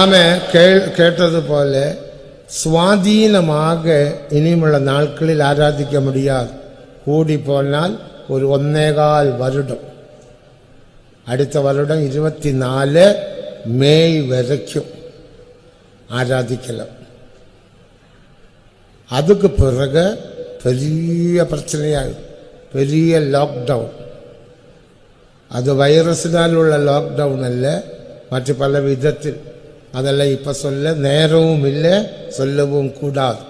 നാം കേട്ടതുപോലെ സ്വാധീനമാകെ ഇനിയുമുള്ള നാൾക്കളിൽ ആരാധിക്ക മുടിയാതെ കൂടിപ്പോന്നാൽ ഒരു ഒന്നേകാൽ വരുടം. അടുത്ത വരുടം ഇരുപത്തിനാല് മെയ് വരയ്ക്കും. ആരാധിക്കലം. അതുക്ക് പിറകെ പെരിയ പ്രശ്നയായി പെരിയ ലോക്ക്ഡൗൺ. അത് വൈറസിനാലുള്ള ലോക്ക്ഡൗൺ അല്ല? മറ്റ് പല വിധത്തിൽ. அதெல்லாம் இப்ப சொல்ல நேரமும் இல்லை சொல்லவும் கூடாது.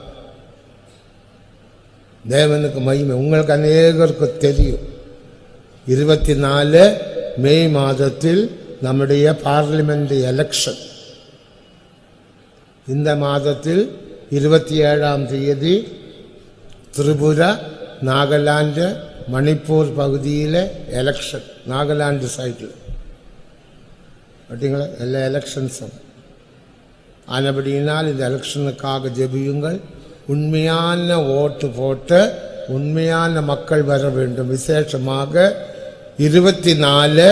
தேவனுக்கு மகிமை. உங்களுக்கு அநேகருக்கு தெரியும். இருபத்தி நாலு மே மாதத்தில் நம்முடைய பார்லிமெண்ட் எலெக்ஷன் இந்த மாதத்தில் இருபத்தி ஏழாம் தேதி திரிபுரா நாகாலாந்து மணிப்பூர் பகுதியில் எலெக்ஷன் நாகாலாந்து சைடில் அப்படிங்களா எல்லா எலெக்ஷன்ஸும் ஆனபடியினால் இந்த எலெக்ஷனுக்காக ஜெபியுங்கள் உண்மையான ஓட்டு போட்ட உண்மையான மக்கள் வர வேண்டும் விசேஷமாக இருபத்தி நாலு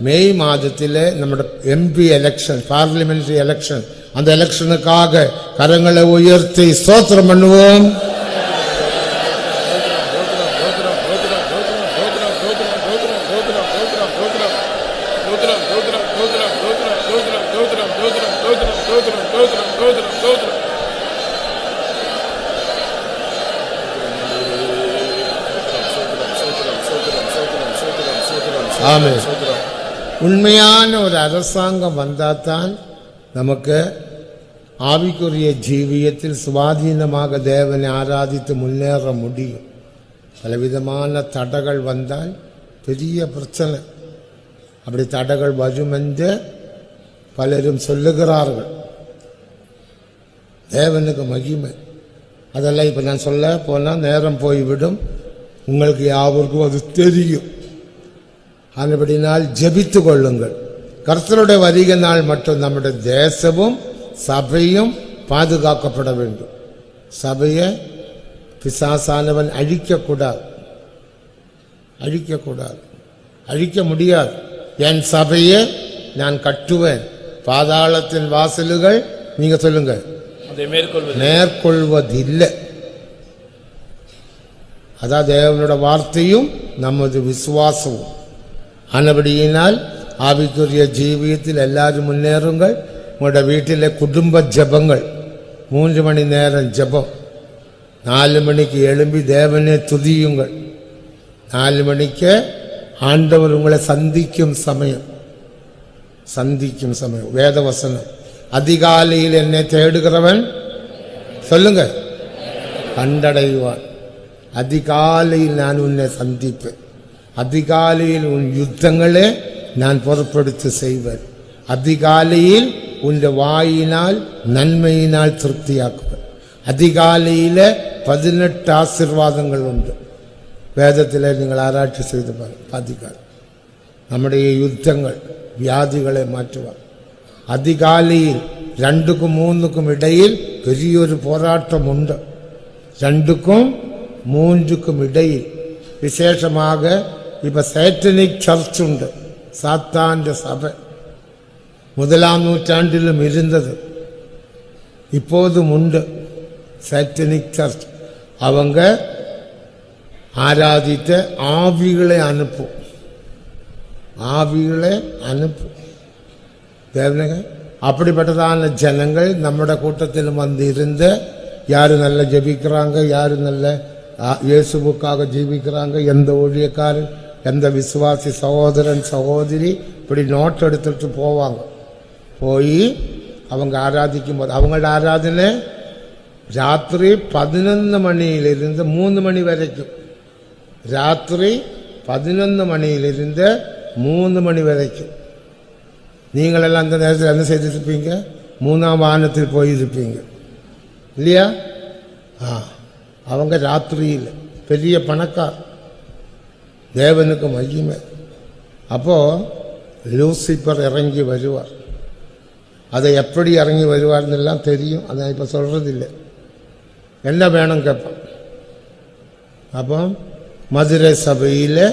மே மாதத்தில் நம்மளோட எம்பி எலெக்ஷன் பார்லிமெண்ட்ரி எலெக்ஷன் அந்த எலெக்ஷனுக்காக கரங்களை உயர்த்தி ஸ்தோத்திரம் பண்ணுவோம் தோத்திரம் தோத்திரம் தோத்திரம் தோத்திரம் தோத்திரம் தோத்திரம் தோத்திரம் தோத்திரம் ஆமே உண்மையான ஒரு அரசாங்கம் வந்தால்தான் நமக்கு ஆவிக்குரிய ஜீவியத்தில் சுவாதீனமாக தேவனை ஆராதித்து முன்னேற முடியும். பலவிதமான தடைகள் வந்தால் பெரிய பிரச்சனை. அப்படி தடைகள் வரும் என்று பலரும் சொல்லுகிறார்கள். தேவனுக்கு மகிமை. அதெல்லாம் இப்போ நான் சொல்ல போனால் நேரம் போய்விடும். உங்களுக்கு யாவருக்கும் அது தெரியும். அதுபடினால் ஜபித்து கொள்ளுங்கள். கர்த்தருடைய வருகை நாள் மட்டும் நம்முடைய தேசமும் சபையும் பாதுகாக்கப்பட வேண்டும். சபையை பிசாசானவன் அழிக்கக்கூடாது. அழிக்கக்கூடாது. அழிக்க முடியாது. என் சபையை நான் கட்டுவேன். பாதாளத்தின் வாசலுகள் நீங்கள் சொல்லுங்கள் அதை மேற்கொள்வது மேற்கொள்வதில்லை. அதான் தேவனோட வார்த்தையும் நமது விசுவாசமும். ஆனபடியினால் ஆவிக்குரிய ஜீவியத்தில் எல்லாரும் முன்னேறுங்கள். உங்களோட வீட்டிലെ குடும்ப ஜெபங்கள். மூன்று மணி நேரம் ஜெபம். நாலு மணிக்கு எழும்பி தேவனை துதியுங்கள். நாலு மணிக்கு ஆண்டவர் உங்களை சந்திக்கும் சமயம். சந்திக்கும் சமயம். வேதவசனம். அதிகாலையில் என்னை தேடுகிறவன் சொல்லுங்க. கண்டடைவான். அதிகாலையில் நான் உன்னை சந்திப்பேன். அதிகாலையில் உன் யுத்தங்களே நான் பொறுப்படுத்தி செய்வேன். அதிகாலையில் உன் வாயினால் நன்மையினால் திருப்தியாக்குவேன். அதிகாலையில் பதினெட்டு ஆசிர்வாதங்கள் உண்டு. வேதத்தில் நீங்கள் ஆராய்ச்சி செய்து பாருங்கள் அதிகாலை நம்முடைய யுத்தங்கள் வியாதிகளை மாற்றுவார் അതികാലയിൽ രണ്ടുക്കും മൂന്നുക്കും ഇടയിൽ വലിയൊരു പോരാട്ടമുണ്ട് രണ്ടുക്കും മൂന്നുക്കും ഇടയിൽ വിശേഷമാകെ ഇപ്പൊ സാറ്റനിക് ചർച്ചുണ്ട് സാത്താൻ്റെ സഭ முதலாம் நூற்றாண்டிலும் இருந்தது இப்போதும் உண்டு சாட்டனிக் சர்ச் அவங்க ஆராதித்த ஆவிகளை அனுப்பும் ஆவிகளை அனுப்பும் தேவனுங்க. அப்படிப்பட்டதான ஜனங்கள் நம்முடைய கூட்டத்திலும் வந்து இருந்து யார் நல்ல ஜெபிக்கிறாங்க யார் நல்ல இயேசுவுக்காக ஜீவிக்கிறாங்க எந்த ஊழியக்காரன் எந்த விசுவாசி சகோதரன் சகோதரி இப்படி நோட் எடுத்துட்டு போவாங்க. போய் அவங்க ஆராதிக்கும் போது அவங்களோட ஆராதனை ராத்திரி பதினொன்று மணியிலிருந்து மூணு மணி வரைக்கும். ராத்திரி பதினொன்று மணியிலிருந்து மூணு மணி வரைக்கும். நீங்களெல்லாம் அந்த நேரத்தில் என்ன செய்திருப்பீங்க? மூணாம் வானத்தில் போயிருப்பீங்க. இல்லையா? ஆ அவங்க ராத்திரியில் பெரிய பணக்கார். தேவனுக்கு மகிமை. அப்போது லூசிபர் இறங்கி வருவார். அதை எப்படி இறங்கி வருவார்னு எல்லாம் தெரியும். அதை இப்போ சொல்கிறதில்லை என்ன வேணும் கேட்பான் அப்போ மதுரை சபையில்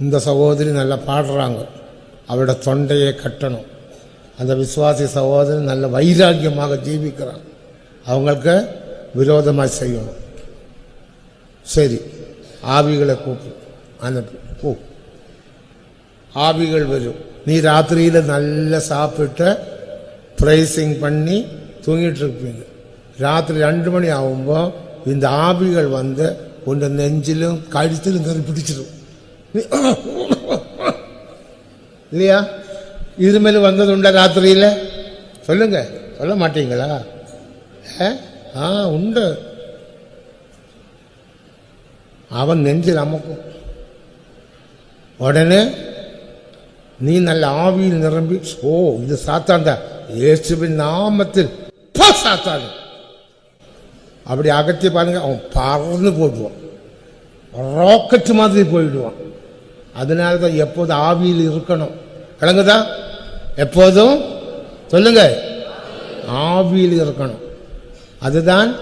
இந்த சகோதரி நல்லா பாடுறாங்க. அவரோட தொண்டையை கட்டணும். அந்த விசுவாசி சகோதரன் நல்ல வைராக்கியமாக ஜீவிக்கிறான். அவங்களுக்கு விரோதமாக செய்யணும். சரி ஆவிகளை கூப்பிடு. அனுப்பு ஓ. ஆவிகள் வரும். நீ ராத்திரியில் நல்லா சாப்பிட்டு ப்ரைஸிங் பண்ணி தூங்கிட்டு இருப்பீங்க. ராத்திரி ரெண்டு மணி ஆகும்போ இந்த ஆவிகள் வந்து உன் நெஞ்சிலும் கழுத்திலும் கறி பிடிச்சிடும் இல்லையா? இருமல் வந்ததுண்டா ராத்திரியில்? சொல்லுங்க. சொல்ல மாட்டீங்களா? ஆ உண்டு. அவன் நெஞ்சில் அமக்கும். உடனே நீ நல்ல ஆவியில் நிரம்பி ஓ இது சாத்தாண்டா இயேசுவின் நாமத்தில் சாத்தாது அப்படி அகற்றி பாருங்க அவன் பறந்து போயிடுவான். ராக்கெட் மாதிரி போயிடுவான். அதனால தான் எப்போதும் ஆவியில் இருக்கணும்? விளங்குதா? எப்போதும்? சொல்லுங்க. ஆவியில் இருக்கணும். அதுதான்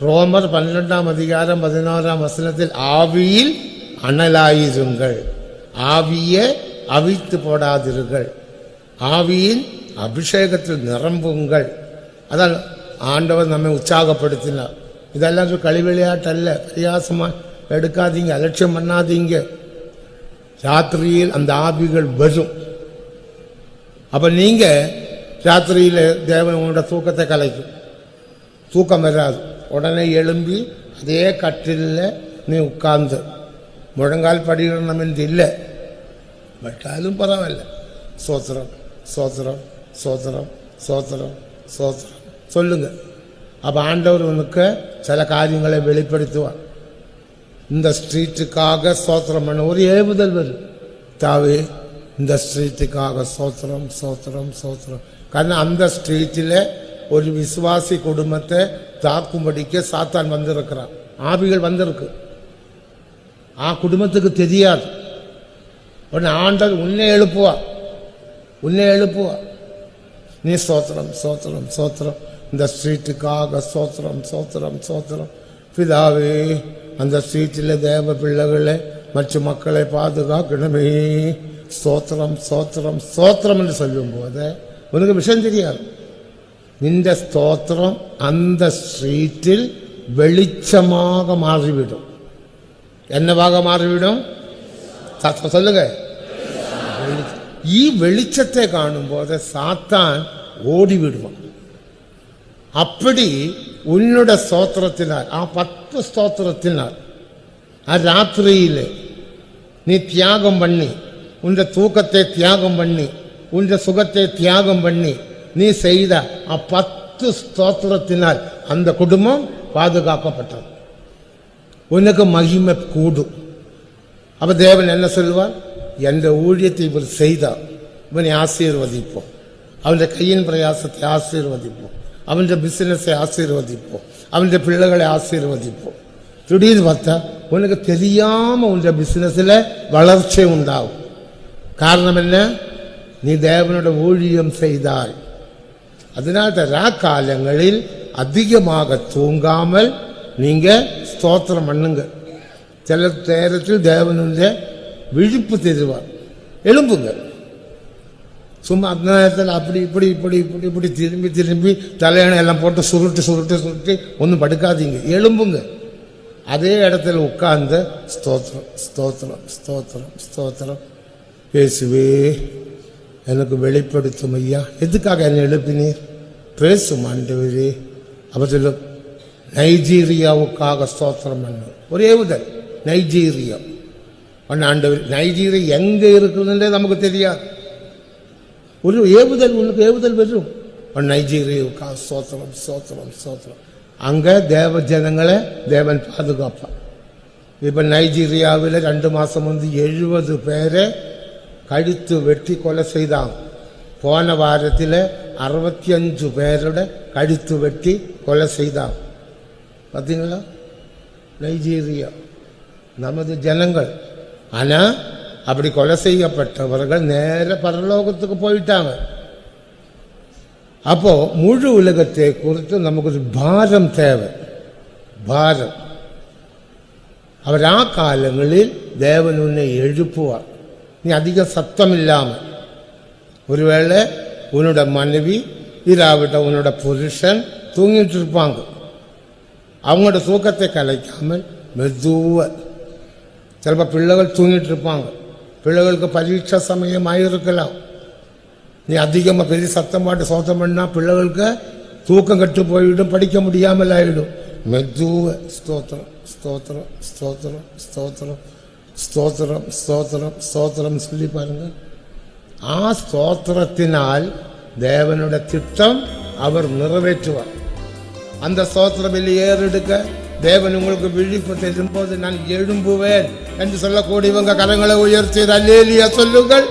ரோமர் பன்னெண்டாம் அதிகாரம் பதினோராம் வசனத்தில் ஆவியில் அனலாயிருங்கள். ஆவியை அவித்து போடாதீர்கள் ஆவியின் அபிஷேகத்தில் நிரம்புங்கள். அதான் ஆண்டவர் நம்மை உற்சாகப்படுத்தினார். இதெல்லாம் ஒரு களி விளையாட்டல்ல பிரயாசமா எடுக்காதீங்க அலட்சியம் பண்ணாதீங்க. ராத்திரியில் அந்த ஆவிகள் வரும் அப்ப நீங்க ராத்திரியில் தேவன் உங்களோட தூக்கத்தை கலைக்கும். தூக்கம் வராது. உடனே எழும்பி அதே கட்டிலில் நீ உட்கார்ந்து. முழங்கால் படிக்கணும் என்று இல்லை. பட்டாலும் பரவாயில்ல. சோத்திரம் சோத்திரம் சோத்திரம் சோத்திரம் சோத்திரம். சொல்லுங்க. அப்போ ஆண்டவர் உனக்கு சில காரியங்களை வெளிப்படுத்துவார். இந்த ஸ்ட்ரீட்டுக்காக சோத்திரம் பண்ண ஒரு ஏவுதல் வரும் தாவே இந்த ஸ்ட்ரீட்டுக்காக சோத்திரம் சோத்திரம் சோத்திரம் കാരണം அந்த ஸ்ட்ரீட்டில் ஒரு விசுவாசி குடும்பத்தை தாக்கும்படிக்கு சாத்தான் வந்திருக்கிறான் ஆவிகள் வந்திருக்கு ஆ குடும்பத்துக்கு தெரியாது உடனே ஆண்டவர் உன்னை எழுப்புவா உன்னை எழுப்புவா நீ சோத்திரம் சோத்திரம் சோத்திரம் இந்த ஸ்ட்ரீட்டுக்காக சோத்திரம் சோத்திரம் சோத்திரம் பிதாவே அந்த ஸ்ட்ரீட்டில் தேவ பிள்ளைகளை மற்ற மக்களை பாதுகாக்கணுமே ஸ்தோத்திரம் ஸ்தோத்திரம் ஸ்தோத்திரம் என்று சொல்லும் போது உனக்கு விஷயம் தெரியாது നിന്റെ സ്തോത്രം அந்த ஸ்ட்ரீட்டில் வெளிச்சமாக மாறிவிடும் என்னவாக மாறிவிடும் ச- சொல்லுங்க வெளிச்சம். ഈ വെളിച്ചത്തെ കാണുമ്പോൾ സാത്താൻ ഓടിവിടുവാൻ அப்படி உன்னோட ஸ்தோத்திரத்தினால் ஆ பத்து ஸ்தோத்திரத்தினால் ஆ ராத்திரியில் நீ தியாகம் பண்ணி உன்ற தூக்கத்தை தியாகம் பண்ணி உன்ற சுகத்தை தியாகம் பண்ணி நீ செய்த ஆ பத்து ஸ்தோத்திரத்தினால் அந்த குடும்பம் பாதுகாக்கப்பட்டது உனக்கு மகிமை கூடும் அப்போ தேவன் என்ன சொல்வார் எந்த ஊழியத்தை இவர் செய்தார் இவனை ஆசீர்வதிப்போம் அவனுடைய கையின் பிரயாசத்தை ஆசீர்வதிப்போம் அவனுடைய பிசினஸை ஆசீர்வதிப்போம் அவனுடைய பிள்ளைகளை ஆசீர்வதிப்போம். திடீர்னு பார்த்தா உனக்கு தெரியாம உன் பிசினஸ்ல வளர்ச்சி உண்டாகும். காரணம் என்ன? நீ தேவனோட ஊழியம் செய்தாய். அதனால ராக்காலங்களில் அதிகமாக தூங்காமல் நீங்க ஸ்தோத்திரம் பண்ணுங்க. சில நேரத்தில் தேவனுடைய விழிப்பு தெரிவார். எழும்புங்கள் சும்மா அந்த நேரத்தில் அப்படி இப்படி இப்படி இப்படி இப்படி திரும்பி திரும்பி தலையணை எல்லாம் போட்டு சுருட்டு சுருட்டு சுருட்டி ஒன்றும் படுக்காதீங்க. எலும்புங்க அதே இடத்துல உட்கார்ந்து ஸ்தோத்திரம் ஸ்தோத்திரம் ஸ்தோத்திரம் ஸ்தோத்திரம். பேசுவே. எனக்கு வெளிப்படுத்தும் ஐயா. எதுக்காக என்னை எழுப்பினீர்? பேசும் ஆண்டவரே. அவர் சொல்லும் நைஜீரியாவுக்காக ஸ்தோத்திரம் பண்ணு. ஒரே உதல் நைஜீரியா. ஒன்று ஆண்டவர் நைஜீரியா எங்கே இருக்குதுன்றே நமக்கு தெரியாது. ஒரு ஏவுதல் உனக்கு ஏவுதல் வரும் ஒரு சோத்திரம் சோத்திரம் சோத்திரம். அங்கே தேவ ஜனங்களை தேவன் பாதுகாப்பான் இப்போ நைஜீரியாவில் ரெண்டு மாதம் வந்து எழுபது பேரை கழுத்து வெட்டி கொலை செய்தாங்க. போன வாரத்தில் அறுபத்தி அஞ்சு பேரோட கழுத்து வெட்டி கொலை செய்தாங்க. பார்த்தீங்களா நைஜீரியா. நமது ஜனங்கள். ஆனால் அப்படி கொலை செய்யப்பட்டவர்கள் நேர பரலோகத்துக்கு போயிட்டாங்க அப்போ முழு உலகத்தை குறித்து நமக்கு ஒரு பாரம் தேவை பாரம் அவர் ആ കാലങ്ങളിൽ ദേവൻ ഉന്നെ എഴുപ്പുവാർ നീ അധികം സത്തമില്ലാമ ഒരുവേള உன்னோட மனைவி இல்லாவிட்ட உன்னோட புருஷன் தூங்கிட்டு இருப்பாங்க அவங்களோட தூக்கத்தை கலைக்காமல் மெதுவா சிலப்போ பிள்ளைகள் தூங்கிட்டு இருப்பாங்க பிள்ளைகளுக்கு பரீட்சை சமயமாக இருக்கலாம் நீ அதிகமாக பெரிய சத்தம் பாட்டு சோத்தம் பண்ணா பிள்ளைகளுக்கு தூக்கம் கட்டு போயிடும் படிக்க முடியாமல் ஆயிடும் மெதுவ ஸ்தோத்திரம் ஸ்தோத்திரம் ஸ்தோத்திரம் ஸ்தோத்திரம் ஸ்தோத்திரம் ஸ்தோத்திரம் ஸ்தோத்திரம் சொல்லி பாருங்க ആ സ്തോത്രത്തിനാൽ ദേവനുടെ திட்டம் அவர் நிறைவேற்றுவார் அந்த ஸ்தோத்திர பலி ஏறெடுக்க தேவன் உங்களுக்கு விழிப்பு தரும்போது நான் எழும்புவேன் என்று சொல்லக்கூடியவங்க கரங்களை உயர்த்தி அல்லேலியா சொல்லுங்கள்.